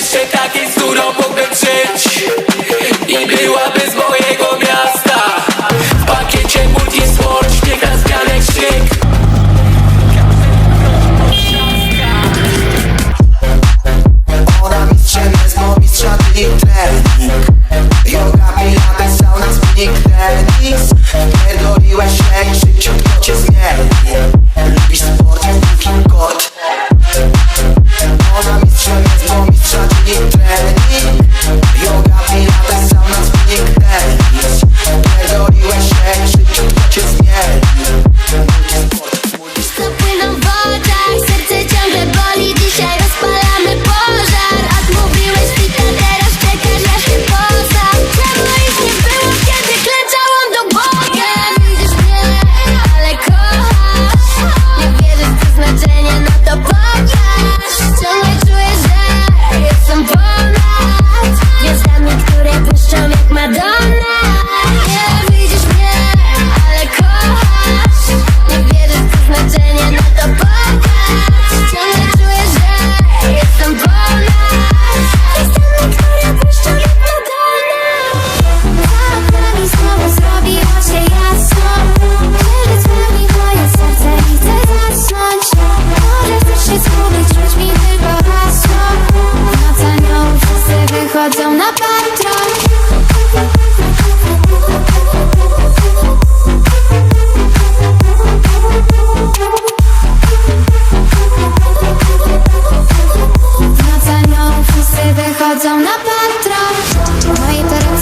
Jeszcze taki z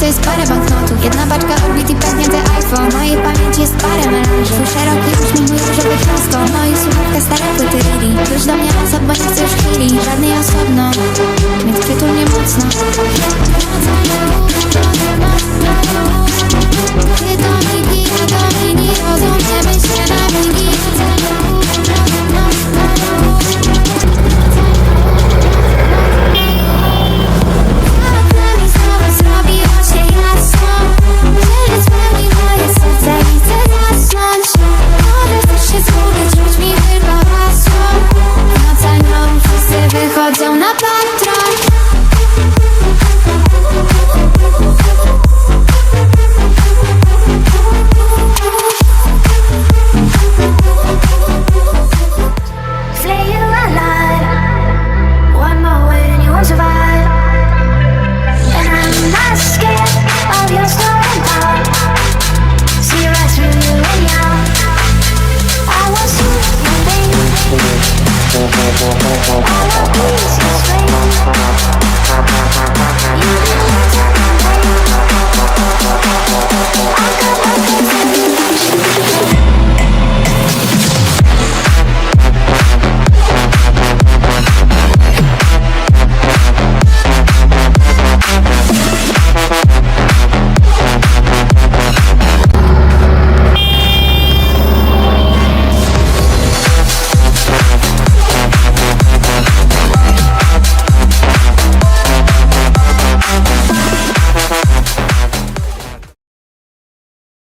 jest parę banknotów. Jedna paczka Orbit i te iPhone. W mojej pamięci jest parę melanży Twój szeroki uśmiech, mój różowy fiasko No i słuchawka stare płyty Riri Już do mnie osób, bo nie chcę już chwili. Żadnej osobno, więc przytul mnie mocno. razão na. Oh, please.